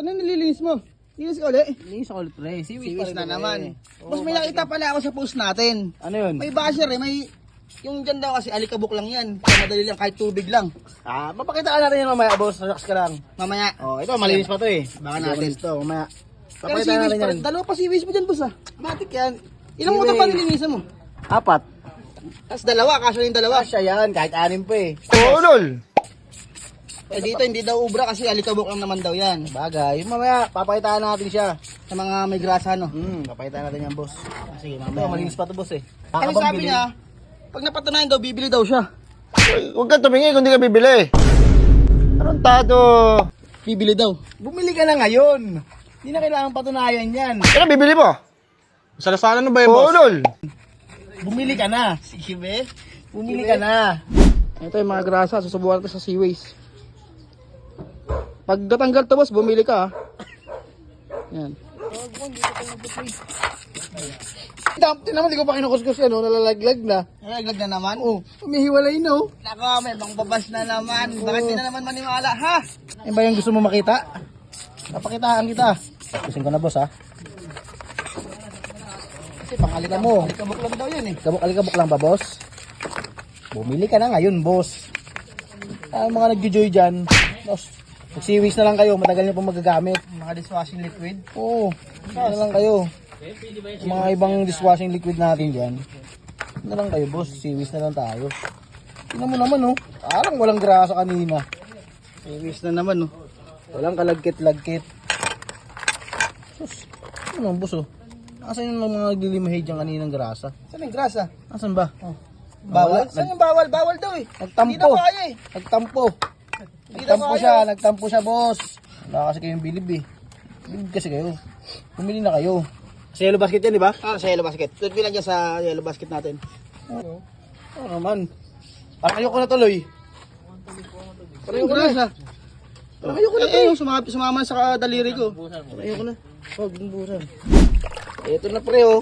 ano nililinis mo? Linis ka ulit. Linis ako ulit pre. Seaweed, Siwis na naman. Boss, may nakita pala ako sa post natin. Ano yun? May basher eh, may... Yung dyan daw kasi alikabok lang yan. Kaya madali lang kahit tubig lang. Ah, mapakita ka natin yan mamaya, boss. Relax ka lang. Mamaya. Oh, ito, malinis pa to eh. Baka natin. malinis to, mamaya. Pero Papakita siwis natin pa yan. rin. Dalawa pa siwis mo dyan, boss ah. Matik yan. Ilang mo pa nilinisan mo? Apat. Tapos dalawa, kaso yung dalawa. Kasya yan, kahit anim pa eh. Oo, lol. Eh dito hindi daw ubra kasi alikabok lang naman daw yan. Bagay, mamaya, papakitaan natin siya. Sa mga may grasa no. Hmm, papakitaan natin yan, boss. Sige, Ito, mamaya. malinis pa to, boss eh. Ano Kakabang sabi bilhin. niya? Pag napatunayan daw, bibili daw siya. Huwag kang tumingin kung di ka bibili. Anong tato? Bibili daw. Bumili ka na ngayon. Hindi na kailangan patunayan yan. Ano bibili mo? Salasalan na ba yung boss? lol. Bumili ka na. Sige, be. Bumili ka na. Ito yung mga grasa, susubukan natin sa seaways. Pag natanggal to boss, bumili ka ah. Yan. Dapti naman, di ko pa kinukuskus yan, oh, nalalaglag na. Nalaglag na naman. Oh, humihiwalay na, oh. Nako, may babas na naman. Bakit di na naman maniwala, ha? Yan ba yung gusto mo makita? Papakitaan kita. Gusin ko na, boss, ha? Kasi pangalika mo. Alikabok lang daw yun eh. Kabuk alikabok lang ba, boss? Bumili ka na ngayon, boss. Ah, mga nagjo-joy dyan, boss. Magsiwis na lang kayo, matagal niyo pong magagamit. Mga dishwashing liquid. Oo, na lang kayo. Yung mga ibang dishwashing liquid natin dyan. Na lang kayo, boss. Siwis na lang tayo. Tingnan mo naman, oh. Parang walang grasa kanina. Seaways na naman, oh. Walang kalagkit-lagkit. Sus, ano, boss, oh. Asan yung mga naglilimahe dyan kaninang grasa? Saan yung grasa? Asan ba? Oh. Bawal? Saan yung bawal? Bawal daw eh. Nagtampo. Hindi daw kaya eh. Nagtampo. Nagtampo siya, nagtampo siya, boss. Wala kasi kayong bilib, eh. Bilib kasi kayo. Pumili na kayo. Sa yellow basket yan, di ba? Ah, sa yellow basket. Doon bilang dyan sa yellow basket natin. Oo. Oo naman. Parang ayoko na tuloy. Parang ayoko na. grasa. Parang ayoko na Eh, eh, sumama, sumama sa daliri ko. Parang ayoko na. Huwag bumbusan. Ito na pre oh.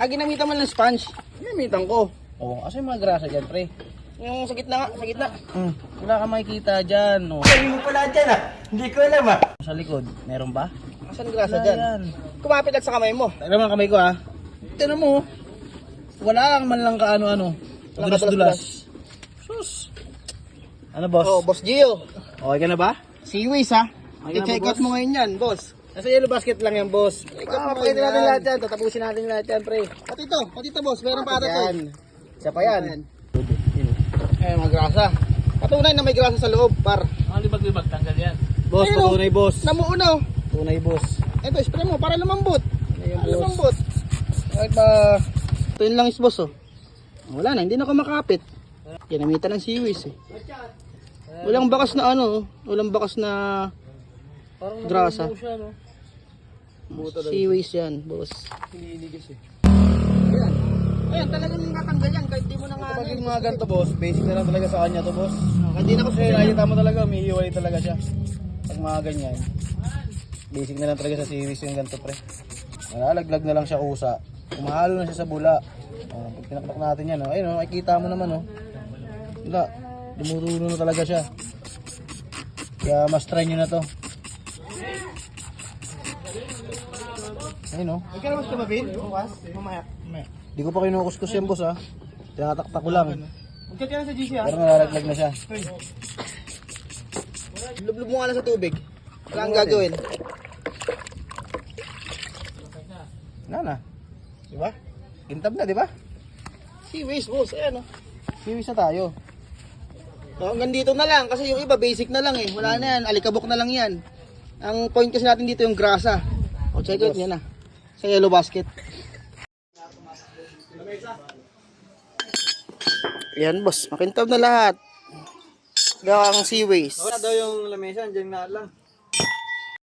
Ah, ginamitan mo lang ng sponge. Gamitan ko. Oo, oh, yung mga grasa dyan pre? Yung sa gitna nga, sa gitna. Hmm. Wala ka makikita dyan. Oh. Sabi mo pala dyan ah. Hindi ko alam ah. Sa likod, meron ba? Saan yung grasa Wala dyan? yan. Kumapit at sa kamay mo. Tignan mo ang kamay ko ha. Tignan mo. oh. Wala kang man lang kaano-ano. Dulas-dulas. Sus. Ano boss? Oh, Boss Gio. Okay ka na ba? Seaways ha. Ay, I-check out mo ngayon yan, boss. Nasa yellow basket lang yan boss. Ikaw Ah, pa pakita yan. natin lahat yan. Tatapusin natin lahat yan pre. Pati to, pati to boss. Meron pa ata to. Yan. Isa pa yan. Eh, mga grasa. Patunay na may grasa sa loob, par. Boss, Ayun, oh. patunay boss. Namuuna oh. Tunay boss. Ito, spray mo para lumambot. Ayun, Para boss. lumambot. Kahit ba... Ito yun lang is boss oh. Wala na, hindi na ako makapit. Ginamitan ng seaways eh. Walang bakas na ano, oh. walang bakas na Parang Grasa. siya, no? seaways yan, boss. Nililigas eh. Ayan. Ayan, talagang natanggal yan kahit di mo na nga Kapag yung mga ganito boss, basic na lang talaga sa kanya to boss. Kahit di na Kasi nakikita mo talaga, may hiwalay talaga siya. Pag mga ganyan. Basic na lang talaga sa series yung ganito pre. Nalalaglag na lang siya kusa. Kumahalo na siya sa bula. Oh, pag pinakpak natin yan, oh. ayun oh, makikita mo naman oh. Wala, dumurulo na talaga siya. Kaya mas try nyo na to. Ayun oh. Ikaw naman tumabit? Bukas? Mamaya. Mamaya. Di ko pa kinukuskus yan boss ha. Tinataktak ko lang. Magkat yan sa GC ha? Pero nalalaglag na siya. Lublub mo nga lang sa tubig. Wala kang gagawin. Na na. Di ba? Gintab na, di ba? Seaways, boss. Ayan oh. Siwis na tayo. So, hanggang dito na lang kasi yung iba basic na lang eh. Wala na yan, alikabok na lang yan. Ang point kasi natin dito yung grasa. O check out yan na. Sa yellow basket. Yan boss, makintab na lahat. Gawang seaways. Wala daw yung lamesa, dyan na lang.